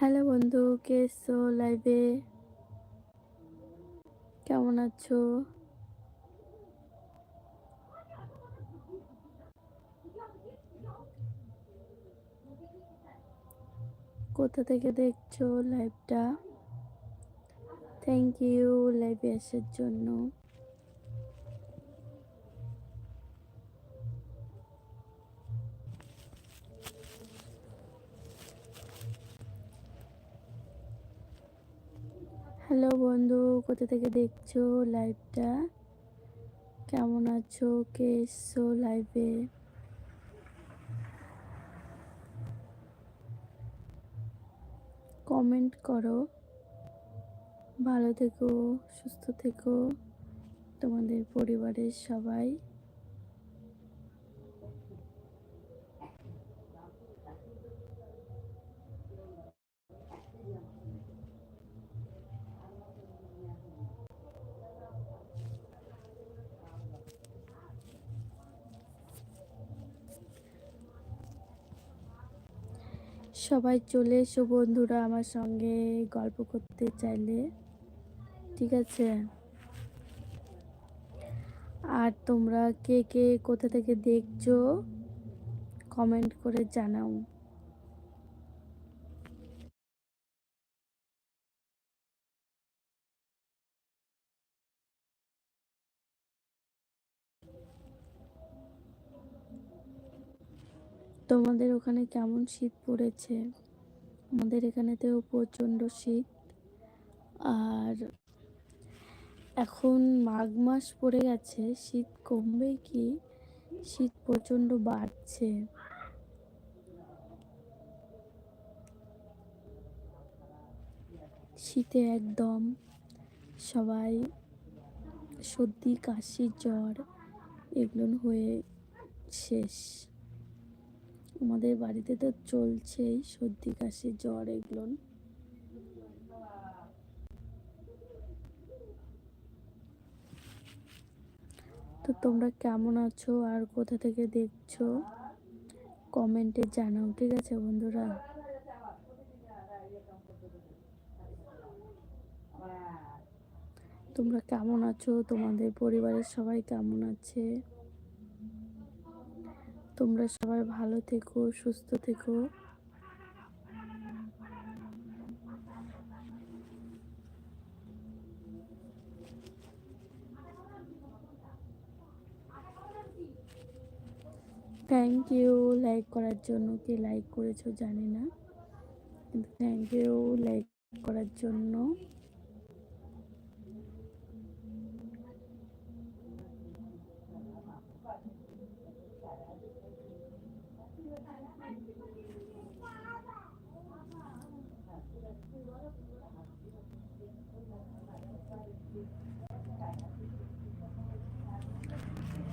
Hello বন্ধু, কে এসছো লাইভে কেমন আছো? কোথা থেকে দেখছ লাইভটা থ্যাংক ইউ লাইভে আসার জন্য। হ্যালো বন্ধু, কোথা থেকে দেখছ লাইভটা? কেমন আছো? কে এসছো লাইভে? কমেন্ট করো। ভালো থেকো, সুস্থ থেকো তোমাদের পরিবারের সবাই। সবাই চলে এসো বন্ধুরা আমার সঙ্গে গল্প করতে চাইলে। ঠিক আছে? আর তোমরা কে কে কোথা থেকে দেখছ কমেন্ট করে জানাও। তোমাদের ওখানে কেমন শীত পড়েছে? আমাদের এখানেতেও প্রচণ্ড শীত। আর এখন মাঘ মাস পড়ে গেছে, শীত কমবে কি? শীত প্রচণ্ড বাড়ছে। শীতে একদম সবাই সর্দি, কাশি, জ্বর এগুলো হয়ে শেষ। আমাদের বাড়িতে তো চলছেই, সর্দি, কাশি, জ্বর এগুলো। তো তোমরা কেমন আছো আর কোথা থেকে দেখছ? কমেন্টে জানাও, ঠিক আছে বন্ধুরা? তোমরা কেমন আছো? তোমাদের পরিবারের সবাই কেমন আছে? তোমরা সবাই ভালো থেকো, সুস্থ থেকো। থ্যাংক ইউ লাইক করার জন্য কে লাইক করেছ জানি না। কিন্তু থ্যাংক ইউ লাইক করার জন্য।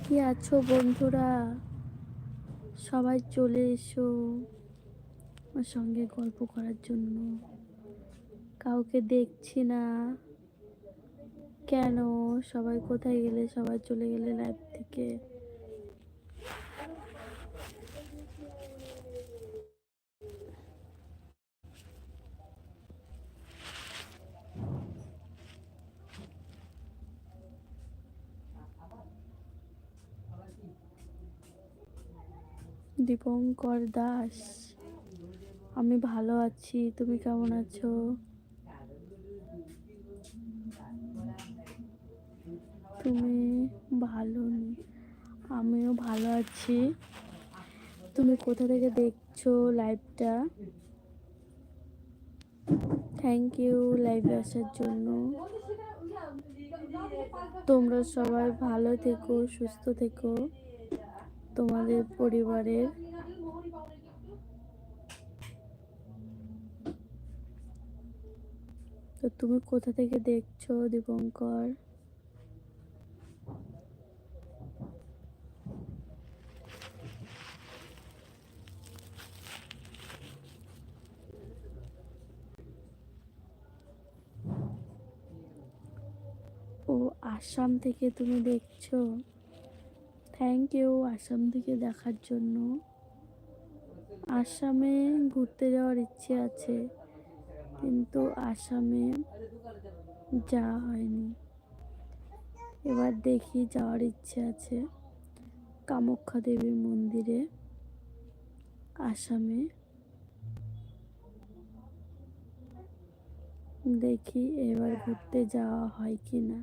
কি আছো বন্ধুরা? সবাই চলে এসো আমার সঙ্গে গল্প করার জন্য। কাউকে দেখছি না। কেন? সবাই কোথায় গেলে? সবাই চলে গেলে লাইভ থেকে। দীপঙ্কর দাস। আমি ভালো আছি, তুমি কেমন আছো? তুমি ভালো আমিও ভালো আছি। তুমি কোথা থেকে দেখছ লাইভটা থ্যাংক ইউ লাইভে আসার জন্য। তোমরা সবাই ভালো থেকো, সুস্থ থেকো। তোমাদের পরিবারের তো তুমি কোথা থেকে দেখছ দীপঙ্কর? ও আসাম থেকে তুমি দেখছ? থ্যাংক ইউ আসাম থেকে দেখার জন্য। আসামে ঘুরতে যাওয়ার ইচ্ছে আছে, কিন্তু আসামে যাওয়া হয়নি। এবার দেখি যাওয়ার ইচ্ছে আছে। কামাখ্যা দেবীর মন্দিরে, আসামে। দেখি এবার ঘুরতে যাওয়া হয় কি না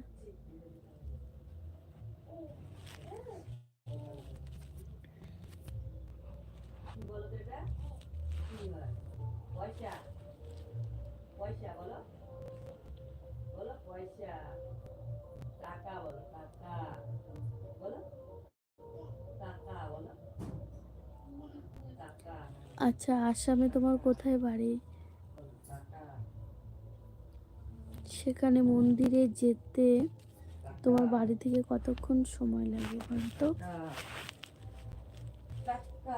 পয়সা পয়সা বলো। বলো পয়সা টাকা বলো টাকা বলো। টাকা বলো। টাকা। আচ্ছা আসামে তোমার কোথায় বাড়ি? সেখানে মন্দিরে যেতে তোমার বাড়ি থেকে কতক্ষণ সময় লাগে বলতো? টাকা।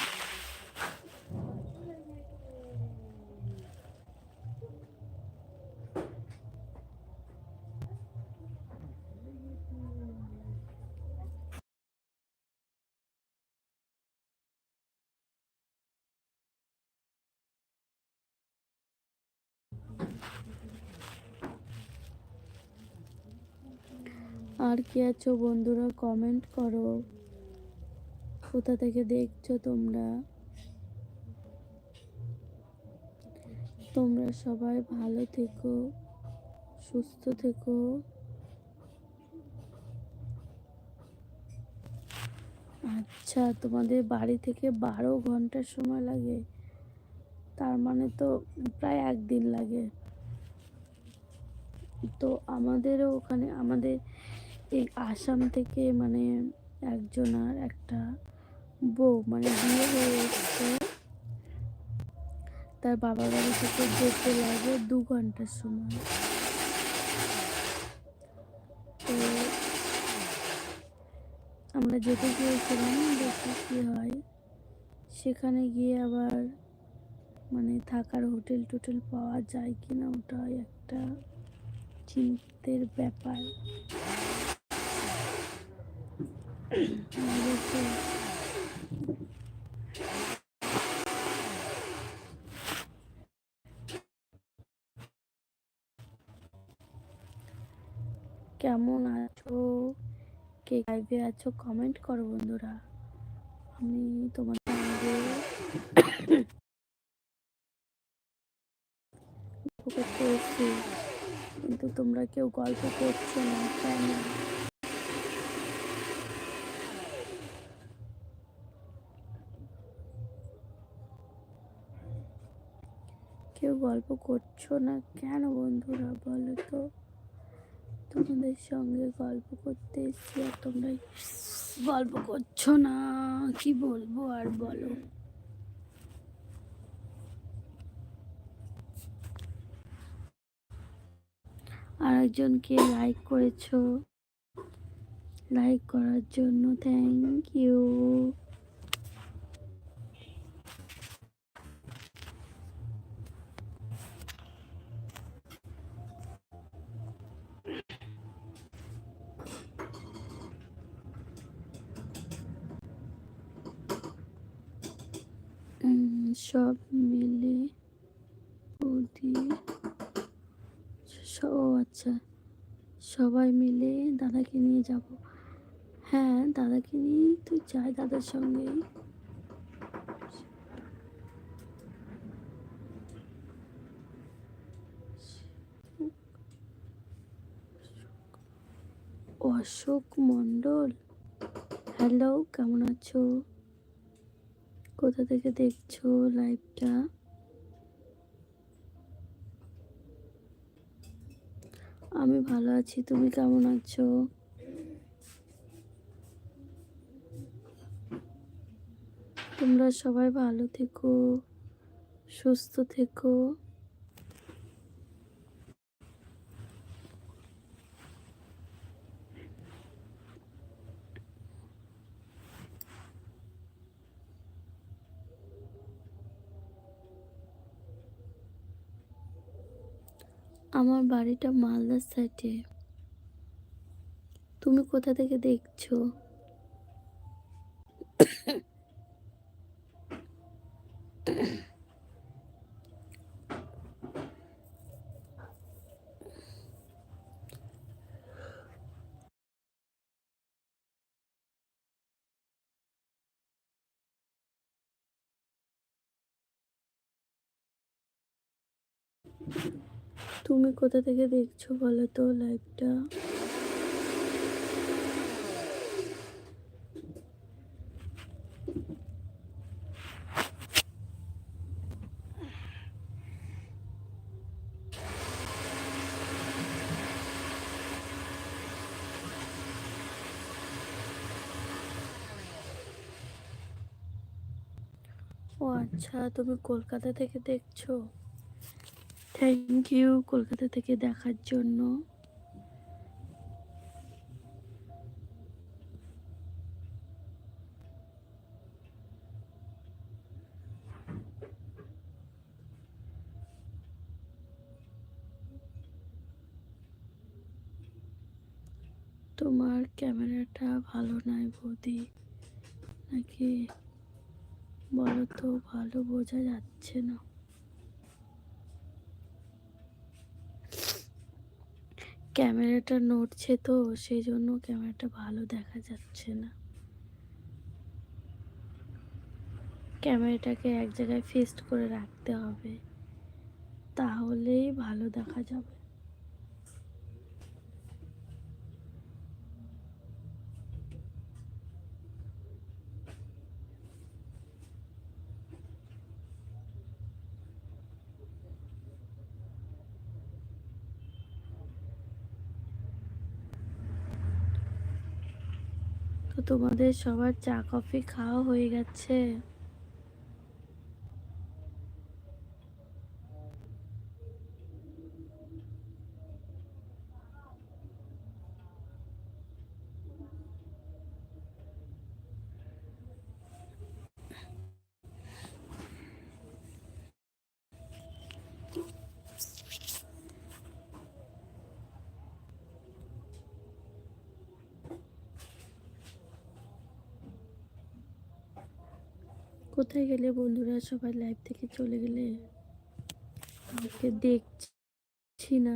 আর কি আছো বন্ধুরা? কমেন্ট করো। কোথা থেকে দেখছ তোমরা? তোমরা সবাই ভালো থেকো, সুস্থ থেকো। আচ্ছা তোমাদের বাড়ি থেকে বারো ঘণ্টার সময় লাগে। তার মানে তো প্রায় একদিন লাগে। তো আমাদেরও ওখানে, আমাদের এই আসাম থেকে মানে একজনার একটা বউ মানে বিয়ে হয়ে এসছে। তার বাবার বাড়ি থেকে যেতে লাগে দু ঘণ্টার সময়। তো আমরা যেতে গিয়েছিলাম, দেখি কি হয়। সেখানে গিয়ে আবার মানে থাকার হোটেল টোটেল পাওয়া যায় কিনা ওটাই একটা চিন্তের ব্যাপার। কেমন আছো? কে লাইভে আছো? কমেন্ট করো বন্ধুরা। আমি তোমাদের গল্প কিন্তু তোমরা কেউ গল্প করছ না কেন কেউ গল্প করছ না কেন বন্ধুরা বলো তো? তোমাদের সঙ্গে গল্প করতে এসেছি আর তোমরা গল্প করছ না, কি বলব আর বলো? আর একজনকে লাইক করেছ। লাইক করার জন্য থ্যাংক ইউ সব মিলে বৌদি ও আচ্ছা সবাই মিলে দাদাকে নিয়ে যাব। হ্যাঁ দাদাকে নিয়েই তো যাই দাদার সঙ্গেই। অশোক মণ্ডল? হ্যালো, কেমন আছো? কোথা থেকে দেখছ লাইভটা? আমি ভালো আছি, তুমি কেমন আছো? তোমরা সবাই ভালো থেকো, সুস্থ থেকো। আমার বাড়িটা মালদার সাইডে তুমি কোথা থেকে দেখছ? তুমি কোথা থেকে দেখছ বলো তো লাইভটা? ও আচ্ছা তুমি কলকাতা থেকে দেখছ? থ্যাংক ইউ কলকাতা থেকে দেখার জন্য। তোমার ক্যামেরাটা ভালো নয় বৌদি। নাকি বলো তো, ভালো বোঝা যাচ্ছে না। ক্যামেরাটা নড়ছে তো সেই জন্য ক্যামেরাটা ভালো দেখা যাচ্ছে না। ক্যামেরাটাকে এক জায়গায় ফিক্সড করে রাখতে হবে, তাহলেই ভালো দেখা যাবে তো তোমাদের সবার চা কফি খাওয়া হয়ে গেছে। কোথায় গেলে বন্ধুরা সবাই লাইভ থেকে চলে গেলে? আমাকে দেখছি না।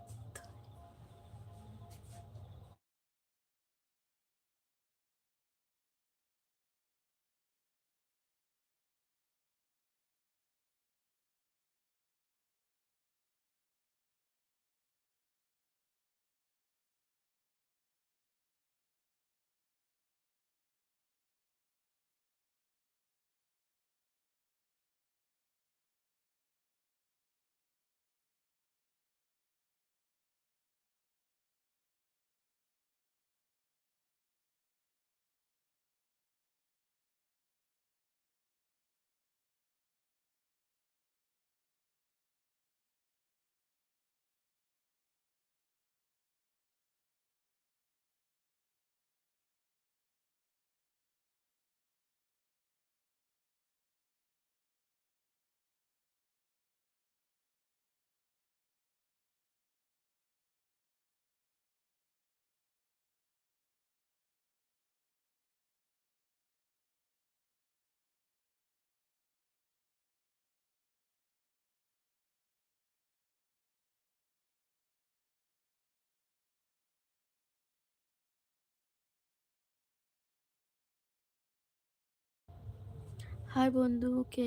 হাই বন্ধু কে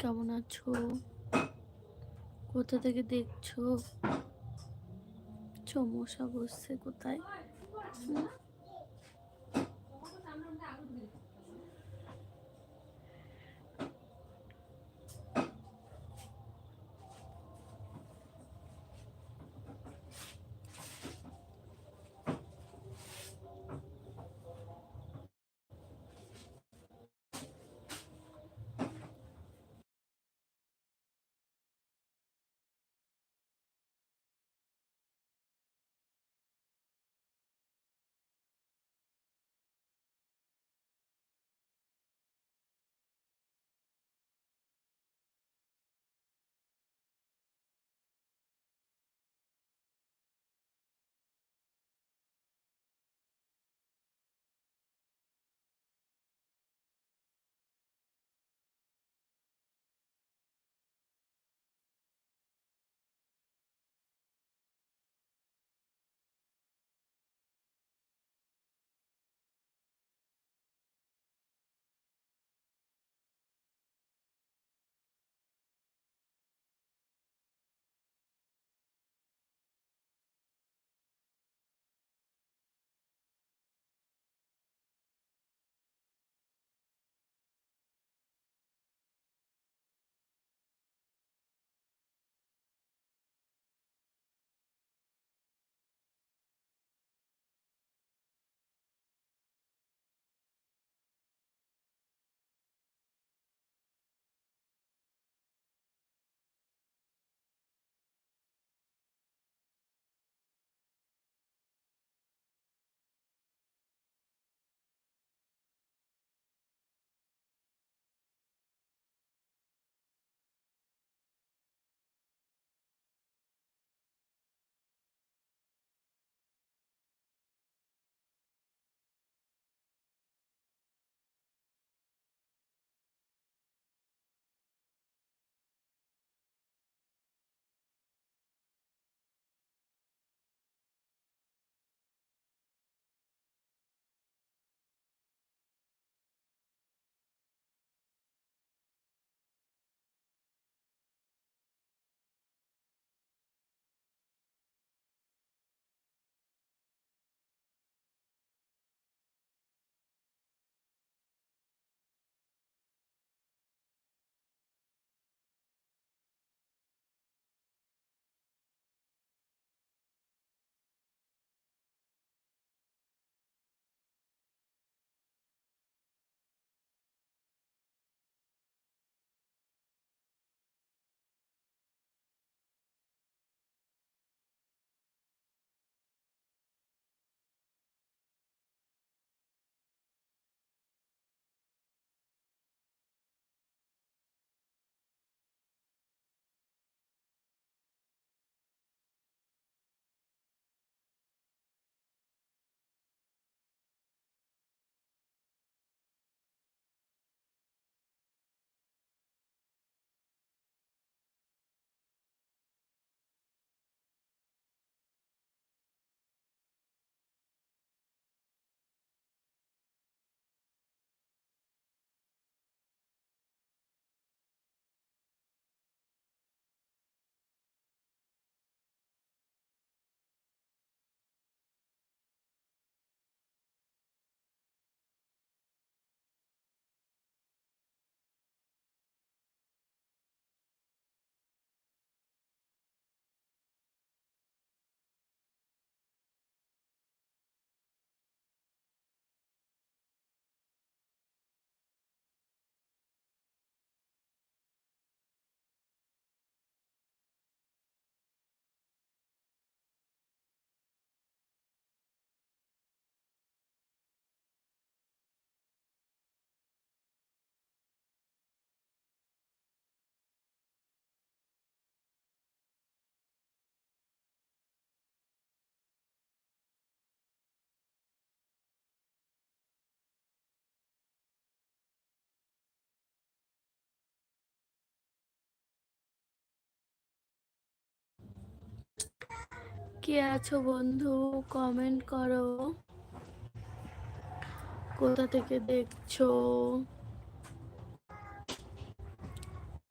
কেমন আছো? কোথা থেকে দেখছ? চমসা বসছে কোথায় কে আছো বন্ধু? কমেন্ট করো। কোথা থেকে দেখছ?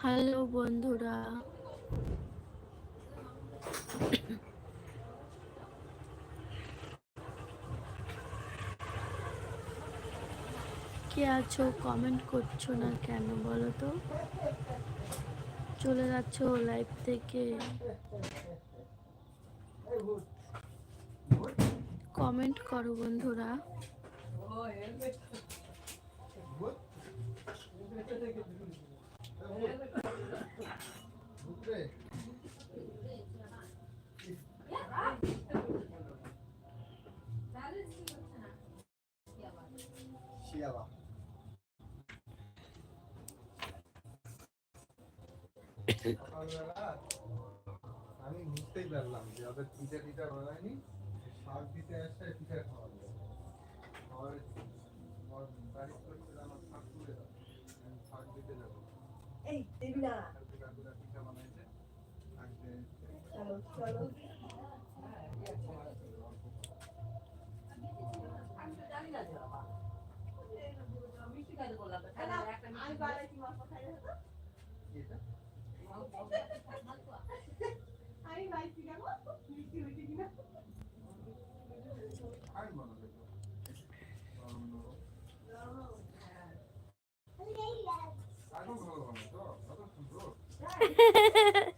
হ্যালো বন্ধুরা। কে আছো? কমেন্ট করছ না কেন বলো তো? চলে যাচ্ছ লাইভ থেকে। কমেন্ট করো বন্ধুরা। শিয়াবা আমি যে ওদের পিঠা টিঠা বানায়নি শাক দিতে আসছে পিঠা খাওয়াবে খাওয়াবে আমার তারিখ করছিল আমার শাক তুলে দাও আমি শাক দিতে যাব। এই না। কাকুরা পিঠা বানাইছে। চলো চলো। আমি না Oh my god, I got some drugs.